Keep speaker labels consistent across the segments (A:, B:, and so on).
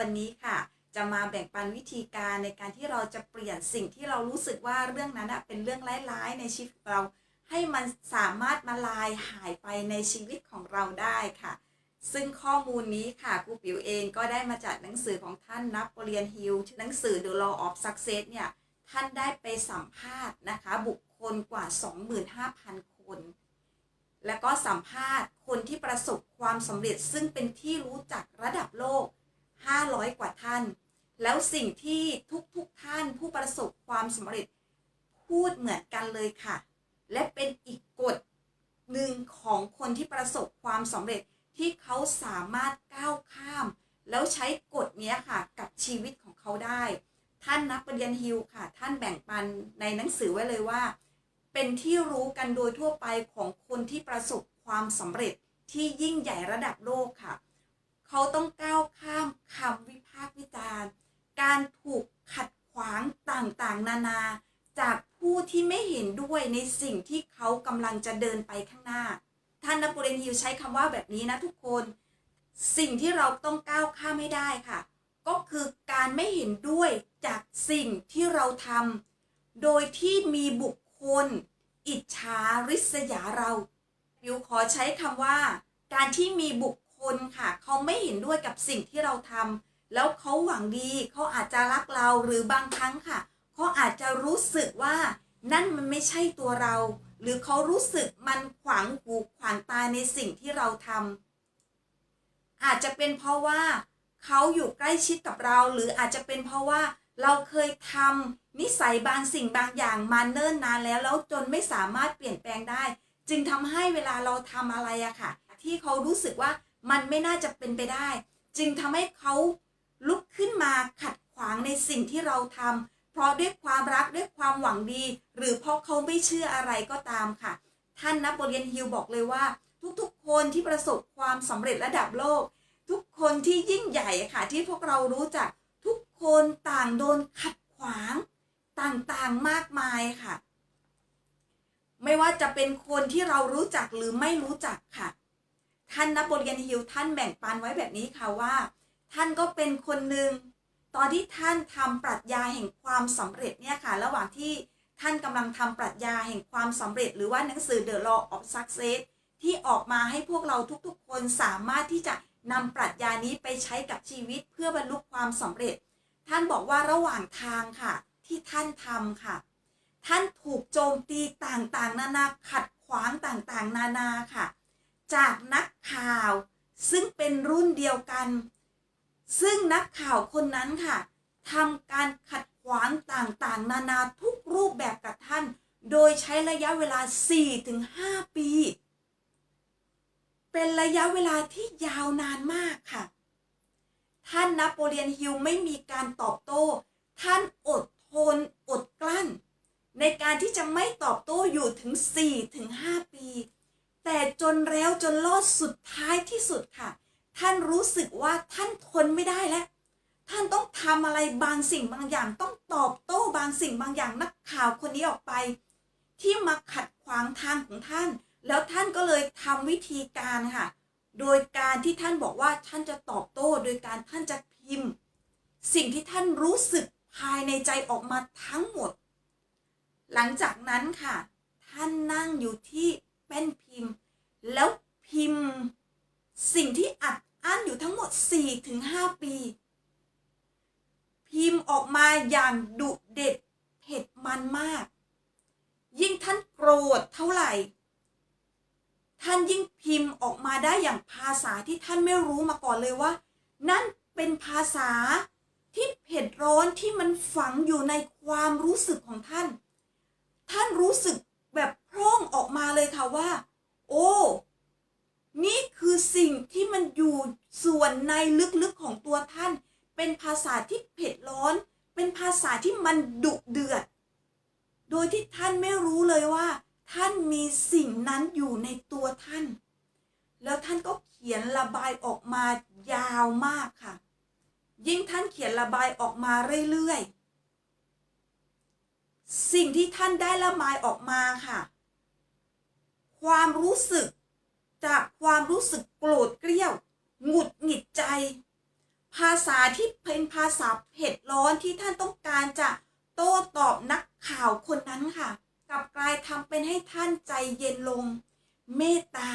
A: วันนี้ค่ะ จะมาแบ่งปันวิธีการในการที่เราจะเปลี่ยนสิ่งที่เรารู้สึกว่าเรื่องนั้นเป็นเรื่องร้ายๆในชีวิตเรา ให้มันสามารถมาลายหายไปในชีวิตของเราได้ค่ะ ซึ่งข้อมูลนี้ค่ะครูปิ๋วเองก็ได้มาจากหนังสือของท่านนับเรียนฮิลหนังสือ The Law of Success เนี่ยท่านได้ไปสัมภาษณ์นะคะ บุคคลกว่า 25,000 คน แล้วก็สัมภาษณ์คนที่ประสบความสำเร็จซึ่งเป็นที่รู้จักระดับโลก 500 กว่าท่าน แล้วสิ่งที่ทุกๆทท่านผู้ประสบความสำเร็จพูดเหมือนกันเลยค่ะ และเป็นอีกกฎหนึ่งของคนที่ประสบความสำเร็จที่เขาสามารถก้าวข้าม แล้วใช้กฎนี้ค่ะกับชีวิตของเขาได้ ท่านนักปริญญาฮิลค่ะ ท่านแบ่งปันในหนังสือไว้เลยว่า เป็นที่รู้กันโดยทั่วไปของคนที่ประสบความสำเร็จที่ยิ่งใหญ่ระดับโลกค่ะ เขาต้องก้าวข้ามคำวิพากษ์วิจารณ์ การถูกขัดขวางต่างๆ นานา จากผู้ที่ไม่เห็นด้วยในสิ่งที่เขากำลังจะเดินไปข้างหน้า ท่านนปุเรนฮิวใช้คำว่าแบบนี้นะทุกคน สิ่งที่เราต้องก้าวข้ามไม่ได้ค่ะ ก็คือการไม่เห็นด้วยจากสิ่งที่เราทำโดยที่มีบุคคล อิจฉาริษยาเราบิวขอใช้คำว่า การที่มีบุค คลค่ะ เขาไม่เห็นด้วยกับสิ่งที่เราทำแล้วเขาหวังดีเขาอาจจะรักเราหรือบางครั้งค่ะเขาอาจจะรู้สึกว่านั่นมันไม่ใช่ตัวเรา หรือเขารู้สึกมันขวางหูขวางตาในสิ่งที่เราทำอาจจะเป็นเพราะว่าเขาอยู่ใกล้ชิดกับเรา หรืออาจจะเป็นเพราะว่าเราเคยทำนิสัยบางสิ่งบางอย่างมาเนิ่นนานแล้วแล้วจนไม่สามารถเปลี่ยนแปลงได้ จึงทำให้เวลาเราทำอะไรอะค่ะ ที่เขารู้สึกว่า มันไม่น่าจะเป็นไปได้ จึงทำให้เขาลุกขึ้นมาขัดขวางในสิ่งที่เราทำเพราะด้วยความรักด้วยความหวังดี หรือเพราะเขาไม่เชื่ออะไรก็ตามค่ะ ท่านนโปเลียนฮิลบอกเลยว่า ทุกๆ คนที่ประสบความสำเร็จระดับโลก ทุกคนที่ยิ่งใหญ่ค่ะ ที่พวกเรารู้จักทุกคนต่างโดนขัดขวางต่างๆมากมายค่ะ ไม่ว่าจะเป็นคนที่เรารู้จักหรือไม่รู้จักค่ะ ท่านนโปเลียนฮิลท่านแบ่งปันไว้แบบนี้ค่ะว่า ท่านก็เป็นคนหนึ่งตอนที่ท่านทำปรัชญาแห่งความสำเร็จเนี่ยค่ะ ระหว่างที่ท่านกำลังทำปรัชญาแห่งความสำเร็จ หรือว่าหนังสือ The Law of Success ที่ออกมาให้พวกเราทุกๆ คนสามารถที่จะนำปรัชญานี้ไปใช้กับชีวิตเพื่อบรรลุความสำเร็จ ท่านบอกว่าระหว่างทางค่ะ ที่ท่านทำค่ะ ท่านถูกโจมตีต่างๆ นานาขัดขวางต่างๆ นานาค่ะ จากนักข่าว ซึ่งเป็นรุ่นเดียวกัน ซึ่งนักข่าวคนนั้นค่ะทำการขัดขวางต่างๆ นานาทุกรูปแบบกับท่าน โดยใช้ระยะเวลา 4-5 ปี เป็นระยะเวลาที่ยาวนานมากค่ะ ท่านนโปเลียนฮิลไม่มีการตอบโต้ ท่านอดทนอดกลั้น ในการที่จะไม่ตอบโต้อยู่ถึง 4-5 ปี แต่จนแล้วจนรอดสุดท้ายที่สุดค่ะ ท่านรู้สึกว่าท่านทนไม่ได้แล้ว ท่านต้องทำอะไรบางสิ่งบางอย่าง ต้องตอบโต้บางสิ่งบางอย่างนักข่าวคนนี้ออกไป ที่มาขัดขวางทางของท่าน แล้วท่านก็เลยทำวิธีการค่ะ โดยการที่ท่านบอกว่าท่านจะตอบโต้ โดยการท่านจะพิมพ์ สิ่งที่ท่านรู้สึกภายในใจออกมาทั้งหมด หลังจากนั้นค่ะ ท่านนั่งอยู่ที่ แป้นพิมพ์ แล้วพิมพ์ สิ่งที่อัดอั้นอยู่ทั้งหมด 4-5 ปี พิมพ์ออกมาอย่างดุเด็ดเผ็ดมันมาก ยิ่งท่านโกรธเท่าไหร่ ท่านยิ่งพิมพ์ออกมาได้อย่างภาษาที่ท่านไม่รู้มาก่อนเลยว่า นั่นเป็นภาษาที่เผ็ดร้อนที่มันฝังอยู่ในความรู้สึกของท่าน ท่านรู้สึก แบบพร่องออกมาเลยค่ะว่า โอ้ นี่คือสิ่งที่มันอยู่ส่วนในลึกๆของตัวท่าน เป็นภาษาที่เผ็ดร้อน เป็นภาษาที่มันดุเดือด โดยที่ท่านไม่รู้เลยว่า ท่านมีสิ่งนั้นอยู่ในตัวท่าน แล้วท่านก็เขียนระบายออกมายาวมากค่ะ ยิ่งท่านเขียนระบายออกมาเรื่อยๆ สิ่งที่ท่านได้ระบายออกมาค่ะ ความรู้สึกจากความรู้สึกโกรธเกรี้ยวหงุดหงิดใจ ภาษาที่เป็นภาษาเผ็ดร้อนที่ท่านต้องการจะโต้ตอบนักข่าวคนนั้นค่ะ กลับกลายทำเป็นให้ท่านใจเย็นลง เมตตา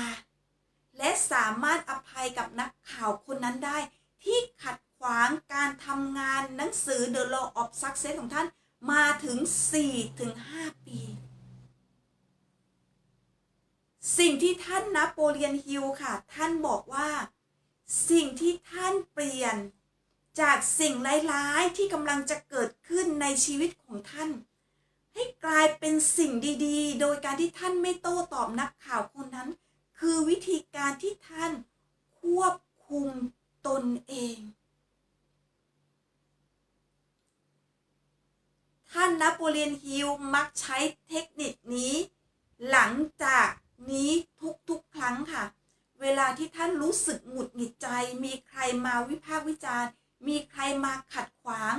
A: และสามารถอภัยกับนักข่าวคนนั้นได้ ที่ขัดขวางการทำงานหนังสือ The Law of Success ของท่าน มาถึง4-5ปี สิ่งที่ท่านนโปเลียนฮิลค่ะ ท่านบอกว่า สิ่งที่ท่านเปลี่ยนจากสิ่งร้ายๆที่กำลังจะเกิดขึ้นในชีวิตของท่าน ให้กลายเป็นสิ่งดีๆ โดยการที่ท่านไม่โต้ตอบนักข่าวคนนั้น คือวิธีการที่ท่านควบคุมตนเอง ท่านนโปเลียนฮิลมักใช้เทคนิคนี้ หลังจากนี้ทุกๆครั้งค่ะ เวลาที่ท่านรู้สึกหงุดหงิดใจ มีใครมาวิพากษ์วิจารณ์ มีใครมาขัดขวาง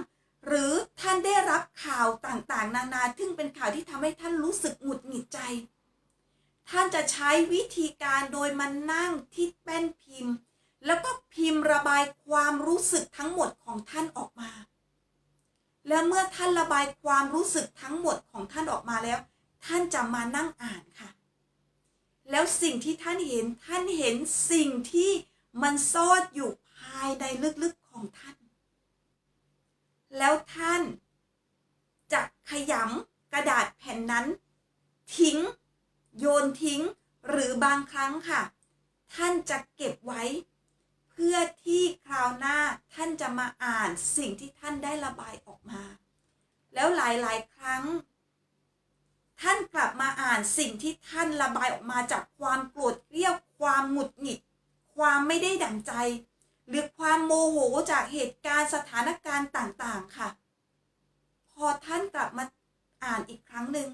A: หรือท่านได้รับข่าวต่างๆ นานาซึ่งเป็นข่าวที่ทำให้ท่านรู้สึกหงุดหงิดใจ ท่านจะใช้วิธีการโดยมานั่งที่แป้นพิมพ์ แล้วก็พิมพ์ระบายความรู้สึกทั้งหมดของท่านออกมา และเมื่อท่านระบายความรู้สึกทั้งหมดของท่านออกมาแล้ว ท่านจะมานั่งอ่านค่ะ แล้วสิ่งที่ท่านเห็นท่านเห็นสิ่งที่มันซ่อนอยู่ภายในลึกๆของท่าน แล้วท่านจะขยำกระดาษแผ่นนั้น ทิ้ง โยนทิ้ง หรือบางครั้งค่ะ ท่านจะเก็บไว้ พื่อที่คราวหน้าท่านจะมาอ่านสิ่งที่ท่านได้ระบายออกมา แล้วหลายๆ ครั้ง ท่านกลับมาอ่านสิ่งที่ท่านระบายออกมาจากความโกรธเกรี้ยวความหงุดหงิด ความไม่ได้ดั่งใจ หรือความโมโหจากเหตุการณ์สถานการณ์ต่างๆค่ะ พอท่านกลับมาอ่านอีกครั้งหนึ่ง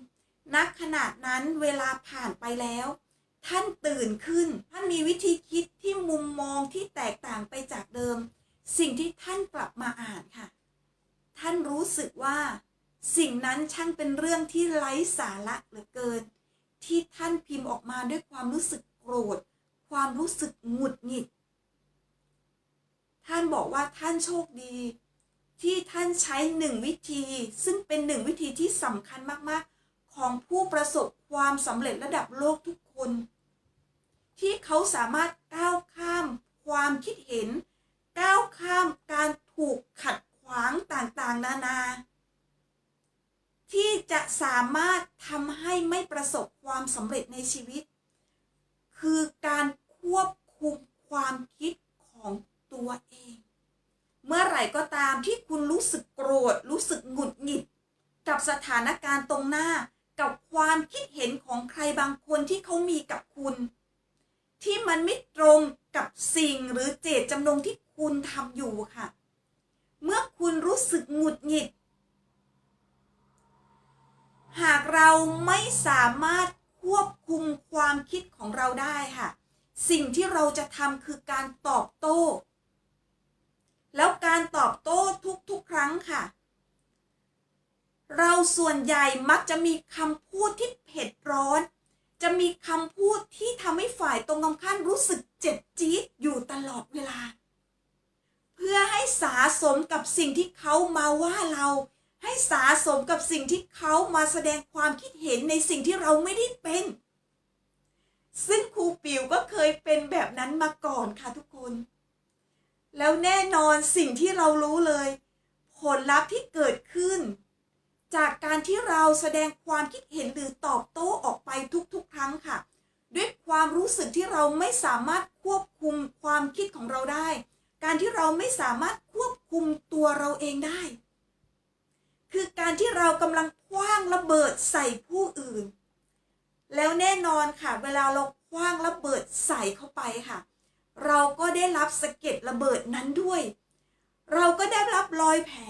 A: นักขนาดนั้นเวลาผ่านไปแล้ว ท่านตื่นขึ้น ท่านมีวิธีคิดที่มุมมองที่แตกต่างไปจากเดิม สิ่งที่ท่านกลับมาอ่านค่ะ ท่านรู้สึกว่า สิ่งนั้นช่างเป็นเรื่องที่ไร้สาระเหลือเกิน ที่ท่านพิมพ์ออกมาด้วยความรู้สึกโกรธ ความรู้สึกหงุดหงิด ท่านบอกว่าท่านโชคดี ที่ท่านใช้หนึ่งวิธี ซึ่งเป็นหนึ่งวิธีที่สำคัญมากๆ ของผู้ประสบความสำเร็จระดับโลกทุก คน ที่เขาสามารถก้าวข้ามความคิดเห็น ก้าวข้ามการถูกขัดขวางต่างๆ นานา ที่จะสามารถทำให้ไม่ประสบความสำเร็จในชีวิต คือการควบคุมความคิดของตัวเอง เมื่อไหร่ก็ตามที่คุณรู้สึกโกรธ รู้สึกหงุดหงิด กับสถานการณ์ตรงหน้า กับความคิดเห็นของใครบางคนที่เขามีกับคุณ ที่มันไม่ตรงกับสิ่งหรือเจตจำนงที่คุณทำอยู่ค่ะ เมื่อคุณรู้สึกหงุดหงิด หากเราไม่สามารถควบคุมความคิดของเราได้ค่ะ สิ่งที่เราจะทำคือการตอบโต้ แล้วการตอบโต้ทุกๆ ครั้งค่ะ เราส่วนใหญ่มักจะมีคำพูดที่เผ็ดร้อน จะมีคำพูดที่ทำให้ฝ่ายตรงกันข้ามรู้สึกเจ็บจี๊ดอยู่ตลอดเวลา เพื่อให้สาสมกับสิ่งที่เขามาว่าเรา ให้สาสมกับสิ่งที่เขามาแสดงความคิดเห็นในสิ่งที่เราไม่ได้เป็น ซึ่งครูปิวก็เคยเป็นแบบนั้นมาก่อนค่ะทุกคน แล้วแน่นอนสิ่งที่เรารู้เลย ผลลัพธ์ที่เกิดขึ้น จากการที่เราแสดงความคิดเห็นหรือตอบโต้ออกไปทุกๆ ครั้งค่ะ ด้วยความรู้สึกที่เราไม่สามารถควบคุมความคิดของเราได้ การที่เราไม่สามารถควบคุมตัวเราเองได้ คือการที่เรากำลังคว้างระเบิดใส่ผู้อื่น แล้วแน่นอนค่ะ เวลาเราคว้างระเบิดใส่เข้าไปค่ะ เราก็ได้รับสะเก็ดระเบิดนั้นด้วย เราก็ได้รับรอยแผล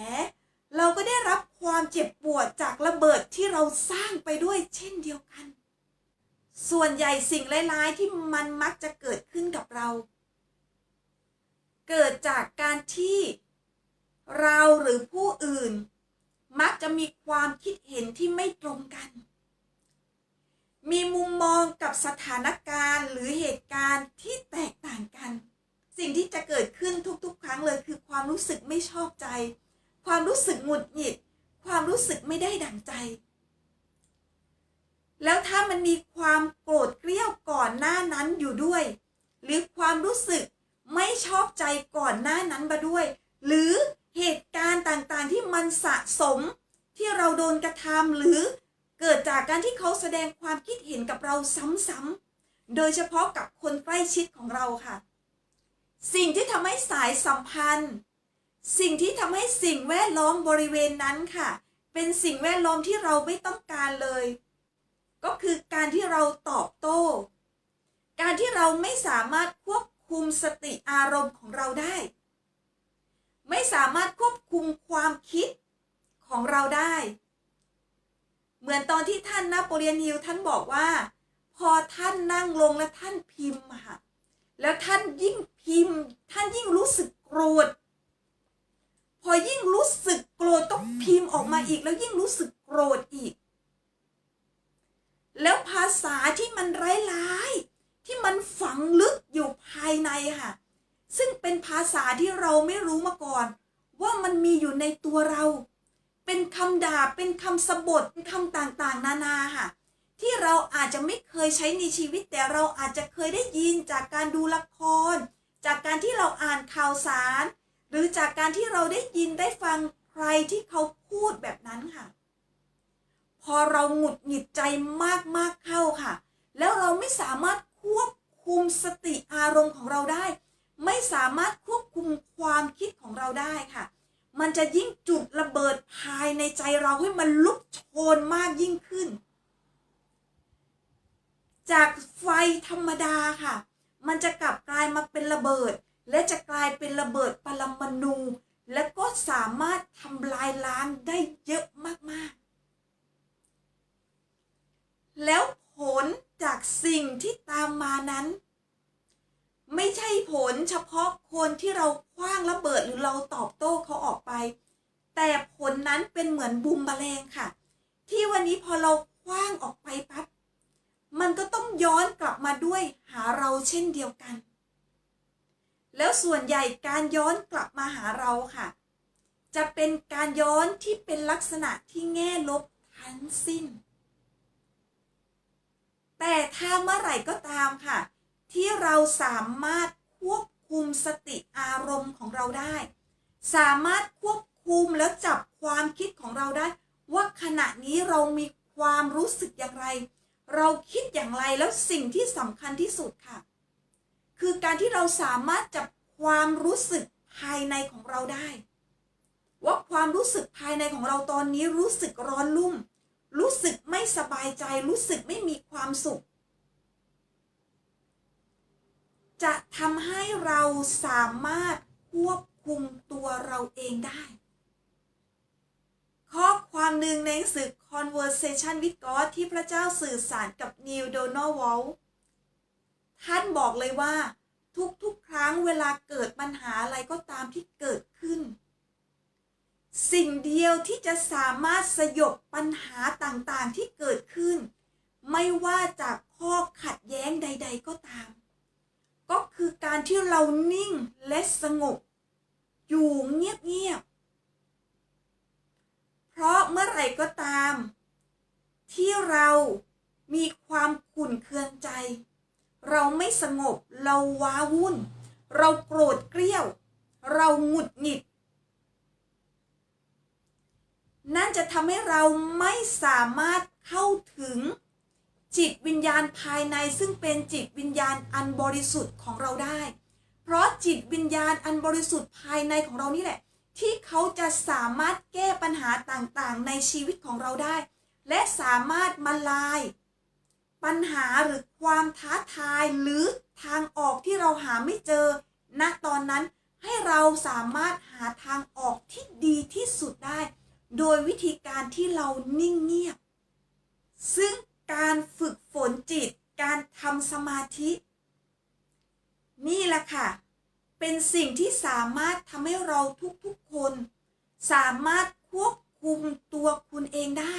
A: เราก็ได้รับความเจ็บปวดจากระเบิดที่เราสร้างไปด้วยเช่นเดียวกัน ส่วนใหญ่สิ่งร้ายๆที่มันมักจะเกิดขึ้นกับเรา เกิดจากการที่เราหรือผู้อื่น มักจะมีความคิดเห็นที่ไม่ตรงกัน มีมุมมองกับสถานการณ์หรือเหตุการณ์ที่แตกต่างกัน สิ่งที่จะเกิดขึ้นทุกๆ ครั้งเลยคือความรู้สึกไม่ชอบใจ ความรู้สึกหงุดหงิด ความรู้สึกไม่ได้ดั่งใจ แล้วถ้ามันมีความโกรธเกรี้ยวก่อนหน้านั้นอยู่ด้วย หรือความรู้สึกไม่ชอบใจก่อนหน้านั้นมาด้วย หรือเหตุการณ์ต่างๆที่มันสะสมที่เราโดนกระทำหรือเกิดจากการที่เขาแสดงความคิดเห็นกับเราซ้ำๆ โดยเฉพาะกับคนใกล้ชิดของเราค่ะ สิ่งที่ทำให้สายสัมพันธ์ สิ่งที่ทำให้สิ่งแวดล้อมบริเวณนั้นค่ะ เป็นสิ่งแวดล้อมที่เราไม่ต้องการเลย ก็คือการที่เราตอบโต้ การที่เราไม่สามารถควบคุมสติอารมณ์ของเราได้ ไม่สามารถควบคุมความคิดของเราได้ เหมือนตอนที่ท่านนโปเลียนฮิลท่านบอกว่า พอท่านนั่งลงและท่านพิมพ์อะค่ะแล้วท่านยิ่งพิมพ์ ท่านยิ่งรู้สึกโกรธ พอยิ่งรู้สึกโกรธก็พิมพ์ออกมาอีก แล้วยิ่งรู้สึกโกรธอีก แล้วภาษาที่มันร้ายๆที่มันฝังลึกอยู่ภายในค่ะ ซึ่งเป็นภาษาที่เราไม่รู้มาก่อน ว่ามันมีอยู่ในตัวเรา เป็นคำด่าเป็นคำสบทเป็นคำต่างๆ นานาค่ะที่เราอาจจะไม่เคยใช้ในชีวิต แต่เราอาจจะเคยได้ยินจากการดูละคร จากการที่เราอ่านข่าวสาร หรือจากการที่เราได้ยินได้ฟังใครที่เขาพูดแบบนั้นค่ะ พอเราหงุดหงิดใจมากๆเข้าค่ะ แล้วเราไม่สามารถควบคุมสติอารมณ์ของเราได้ ไม่สามารถควบคุมความคิดของเราได้ค่ะ มันจะยิ่งจุดระเบิดภายในใจเราให้มันลุกโชนมากยิ่งขึ้น จากไฟธรรมดาค่ะ มันจะกลับกลายมาเป็นระเบิด และจะกลายเป็นระเบิดปรมาณูและก็สามารถทำลายล้างได้เยอะมากๆ แล้วผลจากสิ่งที่ตามมานั้น ไม่ใช่ผลเฉพาะคนที่เราคว้างระเบิดหรือเราตอบโต้เขาออกไป แต่ผลนั้นเป็นเหมือนบูมบแมลงค่ะ ที่วันนี้พอเราคว้างออกไปปั๊บมันก็ต้องย้อนกลับมาด้วยหาเราเช่นเดียวกัน แล้วส่วนใหญ่การย้อนกลับมาหาเราค่ะ จะเป็นการย้อนที่เป็นลักษณะที่แง่ลบทั้งสิ้น แต่ถ้าเมื่อไหร่ก็ตามค่ะ ที่เราสามารถควบคุมสติอารมณ์ของเราได้ สามารถควบคุมแล้วจับความคิดของเราได้ ว่าขณะนี้เรามีความรู้สึกอย่างไร เราคิดอย่างไรแล้วสิ่งที่สำคัญที่สุดค่ะ คือการที่เราสามารถจับความรู้สึกภายในของเราได้ ว่าความรู้สึกภายในของเราตอนนี้รู้สึกร้อนรุ่ม รู้สึกไม่สบายใจ รู้สึกไม่มีความสุข จะทำให้เราสามารถควบคุมตัวเราเองได้ ข้อความหนึ่งในหนังสือ Conversation with God ที่พระเจ้าสื่อสารกับนิวโดนัลวอล ท่านบอกเลยว่า ทุกๆ ครั้งเวลาเกิดปัญหาอะไรก็ตามที่เกิดขึ้น สิ่งเดียวที่จะสามารถสยบปัญหาต่างๆที่เกิดขึ้น ไม่ว่าจากข้อขัดแย้งใด ๆ ก็ตาม ก็คือการที่เรานิ่งและสงบ อยู่เงียบๆเพราะเมื่อไหร่ก็ตาม ที่เรามีความขุ่นเคืองใจ เราไม่สงบ เราว้าวุ่น เราโกรธเกรี้ยว เราหงุดหงิด นั่นจะทำให้เราไม่สามารถเข้าถึงจิตวิญญาณภายในซึ่งเป็นจิตวิญญาณอันบริสุทธิ์ของเราได้ เพราะจิตวิญญาณอันบริสุทธิ์ภายในของเรานี่แหละ ที่เขาจะสามารถแก้ปัญหาต่างๆ ในชีวิตของเราได้ และสามารถมาลาย ปัญหาหรือความท้าทายหรือทางออกที่เราหาไม่เจอณตอนนั้นให้เราสามารถหาทางออกที่ดีที่สุดได้ โดยวิธีการที่เรานิ่งเงียบ ซึ่งการฝึกฝนจิต การทำสมาธิ นี่แหละค่ะ เป็นสิ่งที่สามารถทำให้เราทุกๆคน สามารถควบคุมตัวคุณเองได้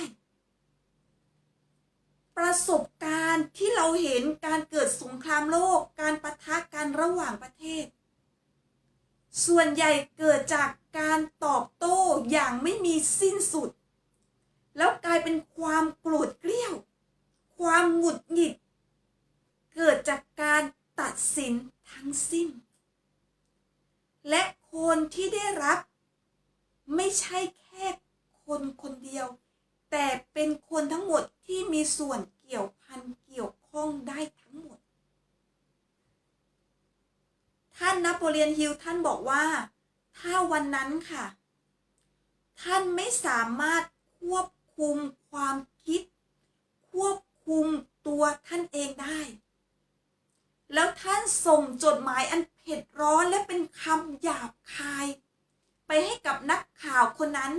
A: ประสบการณ์ที่เราเห็นการเกิดสงครามโลก การปะทะกันระหว่างประเทศ ส่วนใหญ่เกิดจากการตอบโต้อย่างไม่มีสิ้นสุด แล้วกลายเป็นความโกรธเกรี้ยว ความหงุดหงิด เกิดจากการตัดสินทั้งสิ้น และคนที่ได้รับ ไม่ใช่แค่คนคนเดียว แต่เป็นคนทั้งหมดที่มีส่วนเกี่ยวพันเกี่ยวข้องได้ทั้งหมด ท่านนโปเลียนฮิลท่านบอกว่า ถ้าวันนั้นค่ะ ท่านไม่สามารถควบคุมความคิด ควบคุมตัวท่านเองได้ แล้วท่านส่งจดหมายอันเผ็ดร้อนและเป็นคำหยาบคาย ไปให้กับนักข่าวคนนั้น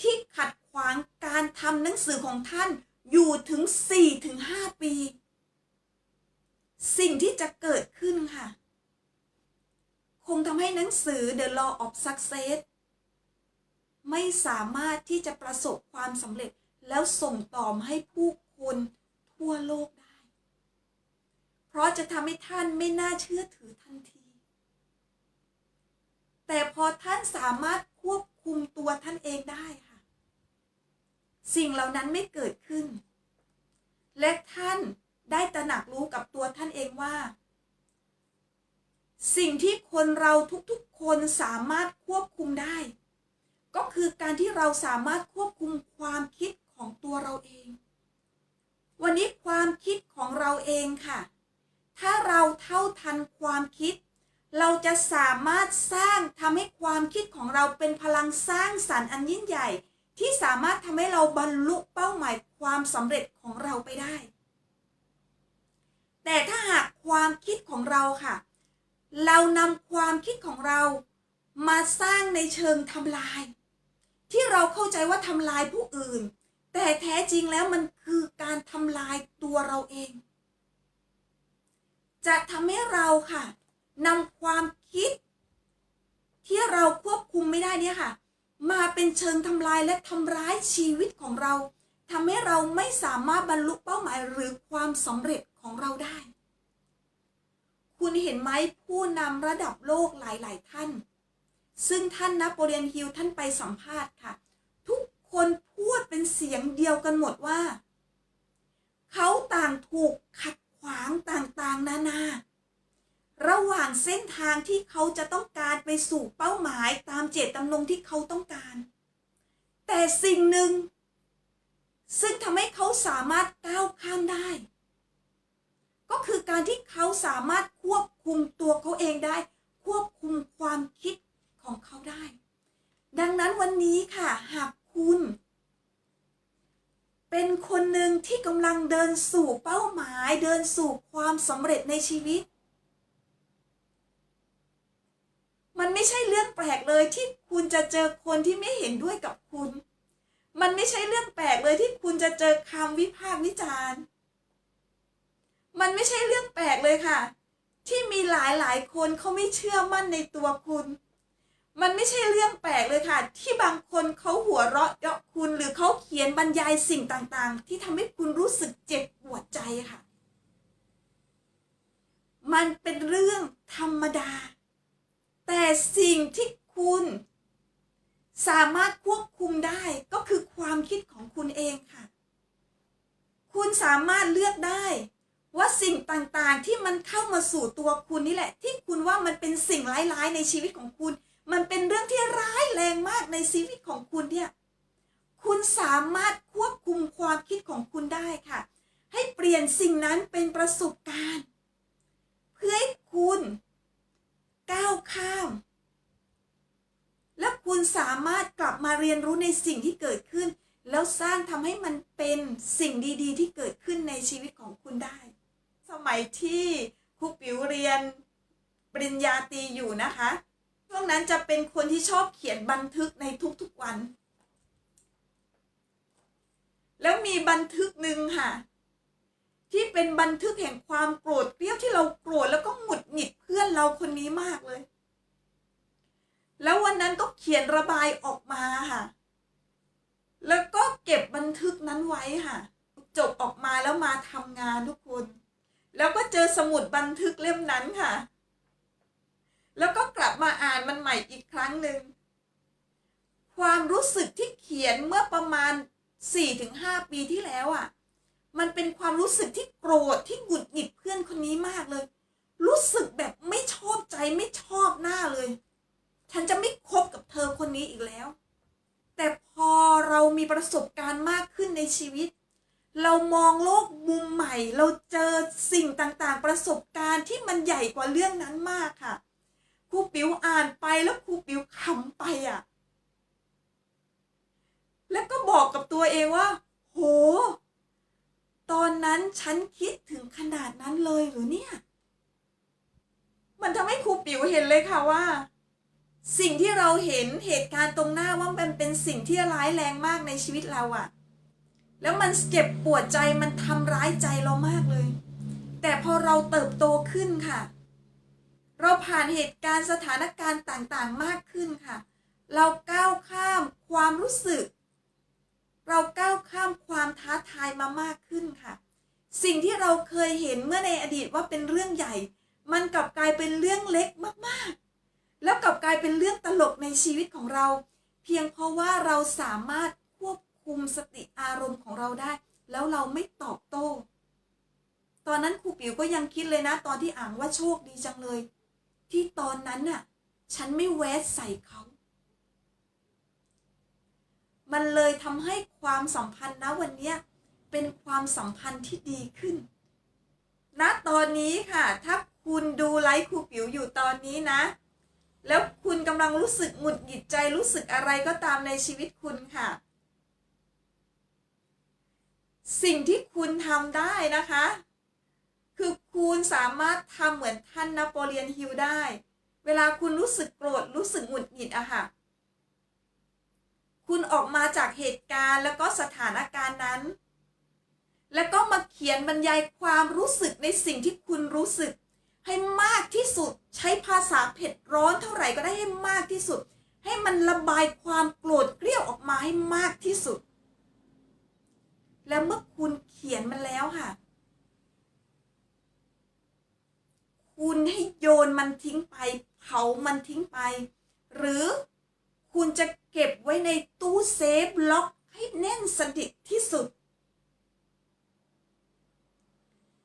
A: ที่ขัด วางการทำหนังสือของท่านอยู่ถึง 4-5 ปี สิ่งที่จะเกิดขึ้นค่ะ คงทำให้หนังสือ The Law of Success ไม่สามารถที่จะประสบความสำเร็จแล้วส่งต่อมาให้ผู้คนทั่วโลกได้ เพราะจะทำให้ท่านไม่น่าเชื่อถือทันที แต่พอท่านสามารถควบคุมตัวท่านเองได้ สิ่งเหล่านั้นไม่เกิดขึ้น และท่านได้ตระหนักรู้กับตัวท่านเองว่า สิ่งที่คนเราทุกๆคนสามารถควบคุมได้ ก็คือการที่เราสามารถควบคุมความคิดของตัวเราเอง วันนี้ความคิดของเราเองค่ะ ถ้าเราเท่าทันความคิด เราจะสามารถสร้างทำให้ความคิดของเราเป็นพลังสร้างสรรค์อันยิ่งใหญ่ ที่สามารถทำให้เราบรรลุเป้าหมายความสำเร็จของเราไปได้ แต่ถ้าหากความคิดของเราค่ะ เรานำความคิดของเรามาสร้างในเชิงทำลาย ที่เราเข้าใจว่าทำลายผู้อื่น แต่แท้จริงแล้วมันคือการทำลายตัวเราเอง จะทำให้เราค่ะนำความคิด ที่เราควบคุมไม่ได้เนี่ยค่ะ มาเป็นเชิงทำลายและทำร้ายชีวิตของเราทำให้เราไม่สามารถบรรลุเป้าหมายหรือความสำเร็จของเราได้ คุณเห็นไหมผู้นำระดับโลกหลาย ๆ ท่าน ซึ่งท่านนโปเลียนฮิลท่านไปสัมภาษณ์ค่ะ ทุกคนพูดเป็นเสียงเดียวกันหมดว่า เขาต่างถูกขัดขวางต่าง ๆ นานา ระหว่างเส้นทางที่เขาจะต้องการไปสู่เป้าหมายตามเจตจำนงที่เขาต้องการ แต่สิ่งหนึ่ง ซึ่งทำให้เขาสามารถก้าวข้ามได้ ก็คือการที่เขาสามารถควบคุมตัวเขาเองได้ ควบคุมความคิดของเขาได้ ดังนั้นวันนี้ค่ะ หากคุณ เป็นคนหนึ่งที่กำลังเดินสู่เป้าหมาย เดินสู่ความสำเร็จในชีวิต มันไม่ใช่เรื่องแปลกเลยที่คุณจะเจอคนที่ไม่เห็นด้วยกับคุณ มันไม่ใช่เรื่องแปลกเลยที่คุณจะเจอคำวิพากษ์วิจารณ์ มันไม่ใช่เรื่องแปลกเลยค่ะ ที่มีหลายหลายคนเขาไม่เชื่อมั่นในตัวคุณ มันไม่ใช่เรื่องแปลกเลยค่ะ ที่บางคนเขาหัวเราะเยาะคุณหรือเขาเขียนบรรยายสิ่งต่างๆ ที่ทำให้คุณรู้สึกเจ็บปวดใจค่ะ มันเป็นเรื่องธรรมดา แต่สิ่งที่คุณสามารถควบคุมได้ก็คือความคิดของคุณเองค่ะ คุณสามารถเลือกได้ว่าสิ่งต่างๆที่มันเข้ามาสู่ตัวคุณนี่แหละ ที่คุณว่ามันเป็นสิ่งร้ายๆในชีวิตของคุณ มันเป็นเรื่องที่ร้ายแรงมากในชีวิตของคุณเนี่ยคุณสามารถควบคุมความคิดของคุณได้ค่ะ ให้เปลี่ยนสิ่งนั้นเป็นประสบการณ์ เพื่อให้คุณ ก้าวข้าม และคุณสามารถกลับมาเรียนรู้ในสิ่งที่เกิดขึ้น แล้วสร้างทำให้มันเป็นสิ่งดีๆ ที่เกิดขึ้นในชีวิตของคุณได้ สมัยที่ครูปิ๋วเรียนปริญญาตรีอยู่นะคะช่วงนั้นจะเป็นคนที่ชอบเขียนบันทึกในทุกๆวัน แล้วมีบันทึกหนึ่งค่ะ ที่เป็นบันทึกแห่งความโกรธเกรี้ยวที่เราโกรธแล้วก็หงุดหงิดเพื่อนเราคนนี้มากเลย แล้ววันนั้นก็เขียนระบายออกมาค่ะ แล้วก็เก็บบันทึกนั้นไว้ค่ะ จบออกมาแล้วมาทำงานทุกคน แล้วก็เจอสมุดบันทึกเล่มนั้นค่ะ แล้วก็กลับมาอ่านมันใหม่อีกครั้งหนึ่งความรู้สึกที่เขียนเมื่อประมาณ4-5ปีที่แล้วอะ่ะ มันเป็นความรู้สึกที่โกรธที่หงุดหงิดเพื่อนคนนี้มากเลย รู้สึกแบบไม่ชอบใจไม่ชอบหน้าเลย ฉันจะไม่คบกับเธอคนนี้อีกแล้ว แต่พอเรามีประสบการณ์มากขึ้นในชีวิต เรามองโลกมุมใหม่ เราเจอสิ่งต่างๆ ประสบการณ์ที่มันใหญ่กว่าเรื่องนั้นมากค่ะครูปิ๋วอ่านไปแล้วครูปิ๋วขำไปอะ แล้วก็บอกกับตัวเองว่า โห ตอนนั้นฉันคิดถึงขนาดนั้นเลยหรือเนี่ย มันทำให้ครูปิ๋วเห็นเลยค่ะว่า สิ่งที่เราเห็นเหตุการณ์ตรงหน้าว่ามันเป็นสิ่งที่ร้ายแรงมากในชีวิตเราอะแล้วมันเจ็บปวดใจมันทำร้ายใจเรามากเลย แต่พอเราเติบโตขึ้นค่ะ เราผ่านเหตุการณ์สถานการณ์ต่างๆมากขึ้นค่ะ เราก้าวข้ามความรู้สึก เราก้าวข้ามความท้าทายมามากขึ้นค่ะ สิ่งที่เราเคยเห็นเมื่อในอดีตว่าเป็นเรื่องใหญ่ มันกลับกลายเป็นเรื่องเล็กมากๆ แล้วกลับกลายเป็นเรื่องตลกในชีวิตของเรา เพียงเพราะว่าเราสามารถควบคุมสติอารมณ์ของเราได้ แล้วเราไม่ตอบโต้ ตอนนั้นครูปิ๋วก็ยังคิดเลยนะ ตอนที่อ่านว่าโชคดีจังเลย ที่ตอนนั้นน่ะ ฉันไม่แวสใส่เขา มันเลยทำให้ความสัมพันธ์นะวันเนี้ยเป็นความสัมพันธ์ที่ดีขึ้นณตอนนี้ค่ะ ถ้าคุณดูไลฟ์ครูปิ๋วอยู่ตอนนี้นะ แล้วคุณกำลังรู้สึกหงุดหงิดใจรู้สึกอะไรก็ตามในชีวิตคุณค่ะ สิ่งที่คุณทำได้นะคะ คือคุณสามารถทำเหมือนท่านนโปเลียนฮิลได้ เวลาคุณรู้สึกโกรธรู้สึกหงุดหงิดอะค่ะ คุณออกมาจากเหตุการณ์แล้วก็สถานการณ์นั้น แล้วก็มาเขียนบรรยายความรู้สึกในสิ่งที่คุณรู้สึก ให้มากที่สุดใช้ภาษาเผ็ดร้อนเท่าไหร่ก็ได้ให้มากที่สุด ให้มันระบายความโกรธเกลี้ยวออกมาให้มากที่สุด แล้วเมื่อคุณเขียนมันแล้วค่ะ คุณให้โยนมันทิ้งไปเผามันทิ้งไป หรือ คุณจะเก็บไว้ในตู้เซฟล็อกให้แน่นสนิทที่สุด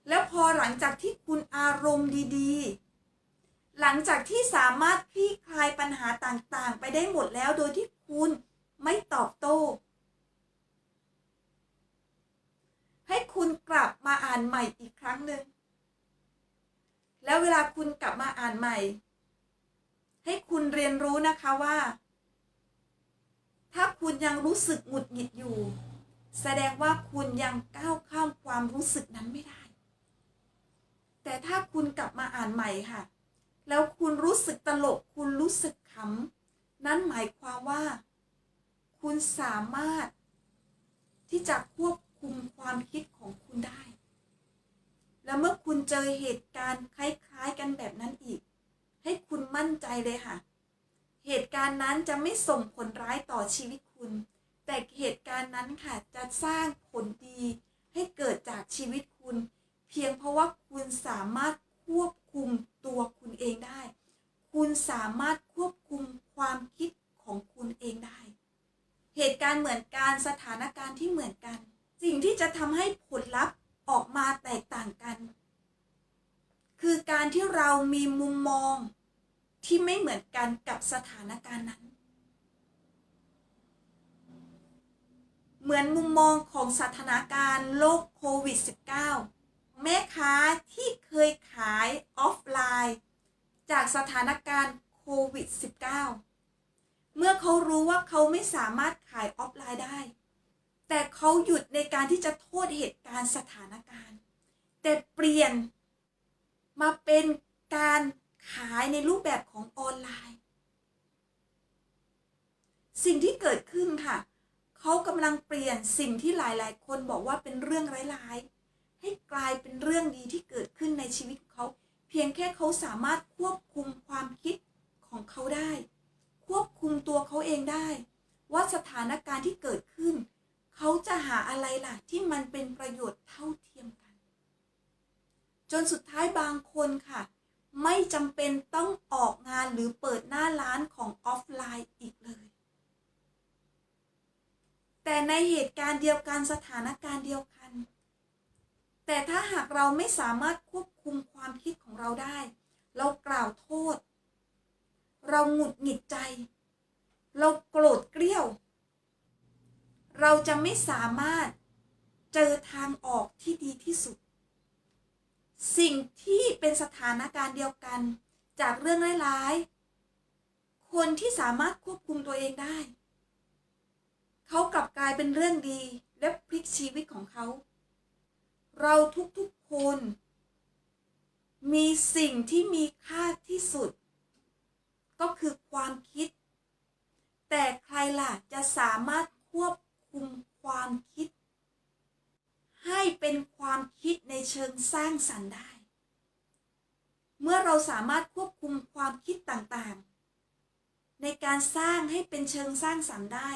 A: แล้วพอหลังจากที่คุณอารมณ์ดีๆ หลังจากที่สามารถคลี่คลายปัญหาต่างๆ ไปได้หมดแล้วโดยที่คุณไม่ตอบโต้ ให้คุณกลับมาอ่านใหม่อีกครั้งหนึ่ง แล้วเวลาคุณกลับมาอ่านใหม่ ให้คุณเรียนรู้นะคะว่า ถ้าคุณยังรู้สึกหงุดหงิดอยู่ แสดงว่าคุณยังก้าวข้ามความรู้สึกนั้นไม่ได้ แต่ถ้าคุณกลับมาอ่านใหม่ค่ะ แล้วคุณรู้สึกตลก คุณรู้สึกขำนั่นหมายความว่า คุณสามารถ ที่จะควบคุมความคิดของคุณได้ แล้วเมื่อคุณเจอเหตุการณ์คล้ายๆกันแบบนั้นอีก ให้คุณมั่นใจเลยค่ะ เหตุการณ์นั้นจะไม่ส่งผลร้ายต่อชีวิตคุณ แต่เหตุการณ์นั้นค่ะจะสร้างผลดี ให้เกิดจากชีวิตคุณ เพียงเพราะว่าคุณสามารถควบคุมตัวคุณเองได้ คุณสามารถควบคุมความคิดของคุณเองได้ เหตุการณ์เหมือนการสถานการณ์ที่เหมือนกัน สิ่งที่จะทำให้ผลลัพธ์ออกมาแตกต่างกัน คือการที่เรามีมุมมอง ที่ไม่เหมือนกันกับสถานการณ์นั้น เหมือนมุมมองของสถานการณ์โรคโควิด -19 แม่ค้าที่เคยขายออฟไลน์จากสถานการณ์โควิด -19 เมื่อเขารู้ว่าเขาไม่สามารถขายออฟไลน์ได้ แต่เขาหยุดในการที่จะโทษเหตุการณ์สถานการณ์ แต่เปลี่ยนมาเป็นการ ขายในรูปแบบของออนไลน์ สิ่งที่เกิดขึ้นค่ะ เขากำลังเปลี่ยนสิ่งที่หลายๆ คนบอกว่าเป็นเรื่องร้ายๆ ให้กลายเป็นเรื่องดีที่เกิดขึ้นในชีวิตเขา เพียงแค่เขาสามารถควบคุมความคิดของเขาได้ ควบคุมตัวเขาเองได้ ว่าสถานการณ์ที่เกิดขึ้น เขาจะหาอะไรล่ะที่มันเป็นประโยชน์เท่าเทียมกัน จนสุดท้ายบางคนค่ะ ไม่จำเป็นต้องออกงานหรือเปิดหน้าร้านของออฟไลน์อีกเลย แต่ในเหตุการณ์เดียวกันสถานการณ์เดียวกัน แต่ถ้าหากเราไม่สามารถควบคุมความคิดของเราได้ เรากล่าวโทษ เราหงุดหงิดใจ เราโกรธเกรี้ยว เราจะไม่สามารถเจอทางออกที่ดีที่สุด สิ่งที่เป็นสถานการณ์เดียวกัน จากเรื่องร้ายๆ คนที่สามารถควบคุมตัวเองได้ เขากลับกลายเป็นเรื่องดีและพลิกชีวิตของเขา เราทุกๆคน มีสิ่งที่มีค่าที่สุด ก็คือความคิด แต่ใครล่ะจะสามารถควบคุมความคิด ให้เป็นความคิดใน เชิงสร้างสรรค์ได้ เมื่อเราสามารถควบคุมความคิดต่างๆ ในการสร้างให้เป็นเชิงสร้างสรรค์ได้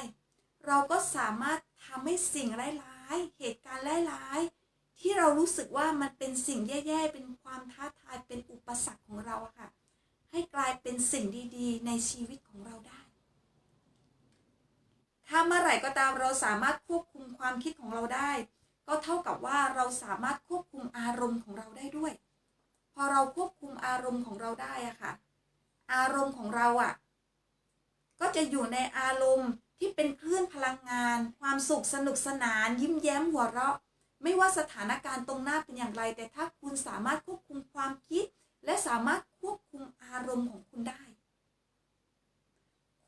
A: เราก็สามารถทำให้สิ่งร้ายๆ เหตุการณ์ร้ายๆ ที่เรารู้สึกว่ามันเป็นสิ่งแย่ๆ เป็นความท้าทาย เป็นอุปสรรคของเราค่ะ ให้กลายเป็นสิ่งดีๆ ในชีวิตของเราได้ ถ้าเมื่อไหร่ก็ตามเราสามารถควบคุมความคิดของเราได้ ก็เท่ากับว่าเราสามารถควบคุมอารมณ์ของเราได้ด้วย พอเราควบคุมอารมณ์ของเราได้อะค่ะ อารมณ์ของเราอะก็จะอยู่ในอารมณ์ที่เป็นคลื่นพลังงาน ความสุขสนุกสนาน ยิ้มแย้มหัวเราะ ไม่ว่าสถานการณ์ตรงหน้าเป็นอย่างไร แต่ถ้าคุณสามารถควบคุมความคิด และสามารถควบคุมอารมณ์ของคุณได้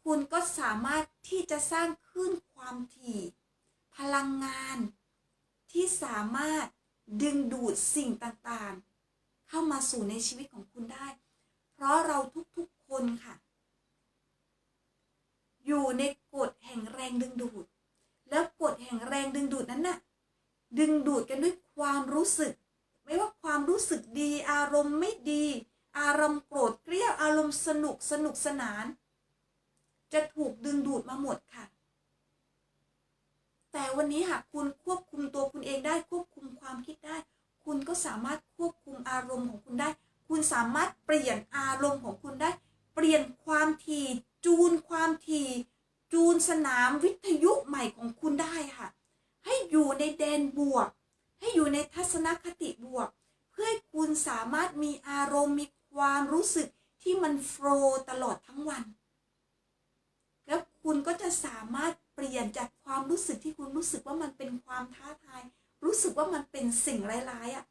A: คุณก็สามารถที่จะสร้างคลื่นความถี่ พลังงาน ที่สามารถดึงดูดสิ่งต่างๆ เข้ามาสู่ในชีวิตของคุณได้ เพราะเราทุกๆคนค่ะ อยู่ในกฎแห่งแรงดึงดูด แล้วกฎแห่งแรงดึงดูดนั้นน่ะ ดึงดูดกันด้วยความรู้สึก ไม่ว่าความรู้สึกดี อารมณ์ไม่ดี อารมณ์โกรธเกรี้ยวอารมณ์สนุกสนุกสนาน จะถูกดึงดูดมาหมดค่ะ แต่วันนี้หากคุณควบคุมตัวคุณเองได้ควบคุมความคิดได้ คุณก็สามารถควบคุมอารมณ์ของคุณได้ คุณสามารถเปลี่ยนอารมณ์ของคุณได้ เปลี่ยนความถี่ จูนความถี่ จูนสนามวิทยุใหม่ของคุณได้ค่ะ ให้อยู่ในแดนบวก ให้อยู่ในทัศนคติบวก เพื่อให้คุณสามารถมีอารมณ์มีความรู้สึกที่มันโฟลตลอดทั้งวัน แล้วคุณก็จะสามารถ เปลี่ยนจากความรู้สึกที่คุณรู้สึกว่ามันเป็นความท้าทาย รู้สึกว่ามันเป็นสิ่งร้ายๆอะ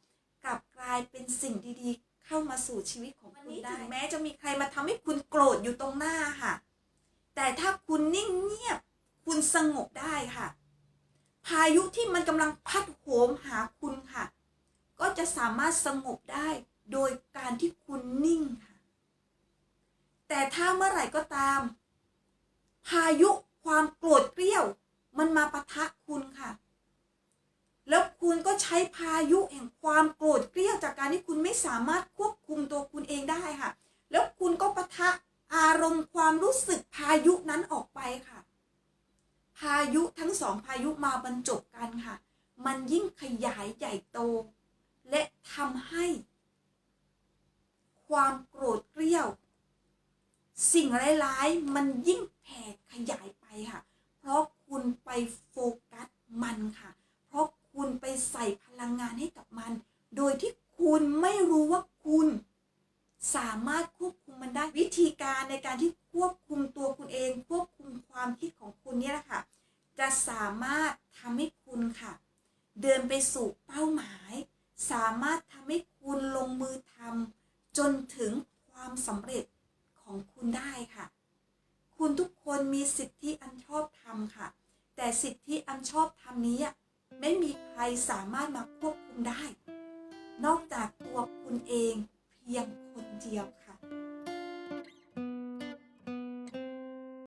A: กลับกลายเป็นสิ่งดีๆ เข้ามาสู่ชีวิตของคุณได้ถึงแม้จะมีใครมาทำให้คุณโกรธอยู่ตรงหน้าค่ะ แต่ถ้าคุณนิ่งเงียบ คุณสงบได้ค่ะ พายุที่มันกำลังพัดโหมหาคุณค่ะ ก็จะสามารถสงบได้โดยการที่คุณนิ่งค่ะ แต่ถ้าเมื่อไหร่ก็ตาม พายุ ความโกรธเกรี้ยว มันมาปะทะคุณค่ะ แล้วคุณก็ใช้พายุแห่งความโกรธเกรี้ยวจากการที่คุณไม่สามารถควบคุมตัวคุณเองได้ค่ะ แล้วคุณก็ปะทะอารมณ์ความรู้สึกพายุนั้นออกไปค่ะ พายุทั้งสองพายุมาบรรจบกันค่ะ มันยิ่งขยายใหญ่โต และทำให้ ความโกรธเกรี้ยว สิ่งร้ายๆ มันยิ่งแผ่ขยาย ค่ะ เพราะคุณไปโฟกัสมันค่ะ เพราะคุณไปใส่พลังงานให้กับมัน โดยที่คุณไม่รู้ว่าคุณ สามารถควบคุมมันได้วิธีการในการที่ควบคุมตัวคุณเอง ควบคุมความคิดของคุณนี่แหละค่ะ จะสามารถทำให้คุณค่ะ เดินไปสู่เป้าหมาย สามารถทำให้คุณลงมือทำจนถึงความสำเร็จของคุณได้ค่ะ คุณทุกคนมีสิทธิอันชอบธรรมค่ะ แต่สิทธิอันชอบธรรมนี้อะไม่มีใครสามารถมาควบคุมได้ นอกจากตัวคุณเองเพียงคนเดียวค่ะ